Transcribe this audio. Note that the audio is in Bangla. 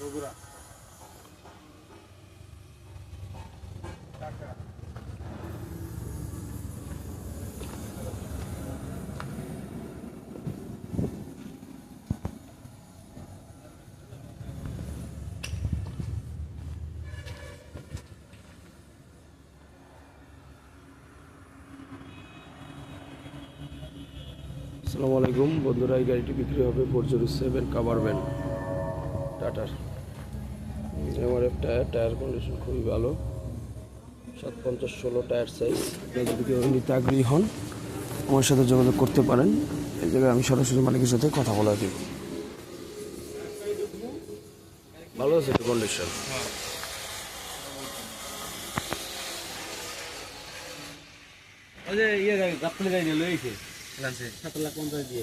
বগুড়া। আসসালামু আলাইকুম। বন্ধুরা এই গাড়িটি বিক্রি হবে four zero seven cover van. টাটার। এমআরএফ টায়ার টায়ার কন্ডিশন খুবই ভালো। সাত পঞ্চাশ ষোলো টায়ার সাইজ যদি কেউ নিতে আগ্রহী হন আমার সাথে যোগাযোগ করতে পারেন। এই জায়গায় আমি সরাসরি মালিকের সাথে কথা বলা দিব ভালো আছে তো কন্ডিশন ওই যে ইয়ে গাড়ি গাপ্পলি গাড়ি নিয়ে লইছে সাত লাখ পঞ্চাশ দিয়ে।